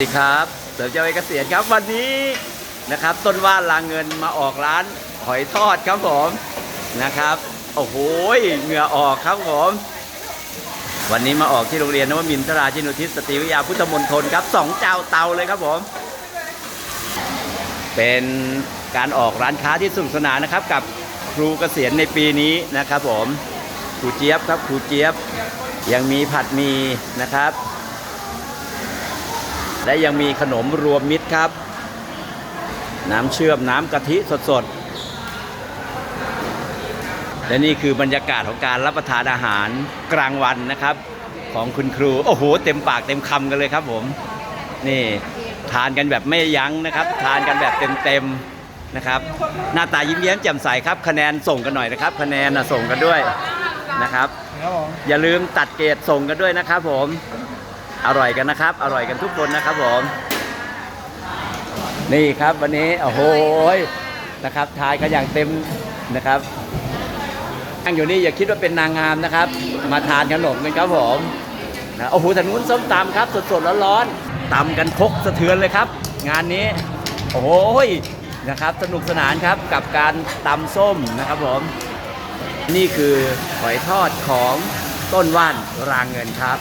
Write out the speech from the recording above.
สวัสดีครับเสริมเจ้าเอกเกษตรครับวันนี้นะครับ ต้นว่านลางเงินมาออกร้านหอยทอดครับผมนะครับ โอ้โหเหงื่อออกครับผม วันนี้มาออกที่โรงเรียนนวมินทราชินุทิศสตรีวิทยาพุทธมณฑลครับสองเจ้าเตาเลยครับผม เป็นการออกร้านค้าที่สนุกสนานนะครับ กับครูเกษียณในปีนี้นะครับผมครูเจี๊ยบครับครูเจี๊ยบยังมีผัดหมีนะครับ และยังมีขนมรวมมิตรครับ น้ำเชื่อมน้ำกะทิสดๆ และนี่คือบรรยากาศของการรับประทานอาหารกลางวันนะครับ ของคุณครู โอ้โห เต็มปากเต็มคำกันเลยครับผม นี่ทานกันแบบไม่ยั้งนะครับ ทานกันแบบเต็มๆนะครับ หน้าตายิ้มแย้มแจ่มใสครับ คะแนนส่งกันหน่อยนะครับ คะแนนนะส่งกันด้วยนะครับ อย่าลืมตัดเกรดส่งกันด้วยนะครับผม อร่อยกันนะครับ อร่อยกันทุกคนนะครับผม นี่ครับวันนี้โอ้โหนะครับทายกันอย่างเต็มนะครับนั่งอยู่นี่อย่าคิดว่าเป็นนางงามนะครับ มาทานขนมกันครับผมนะโอ้โหทางนู้นส้มตำครับ สดๆร้อนๆตำกันคกสะเทือนเลยครับ งานนี้ โอ้โหนะครับ สนุกสนานครับกับการตำส้มนะครับผม นี่คือหอยทอดของต้นว่านรางเงินครับ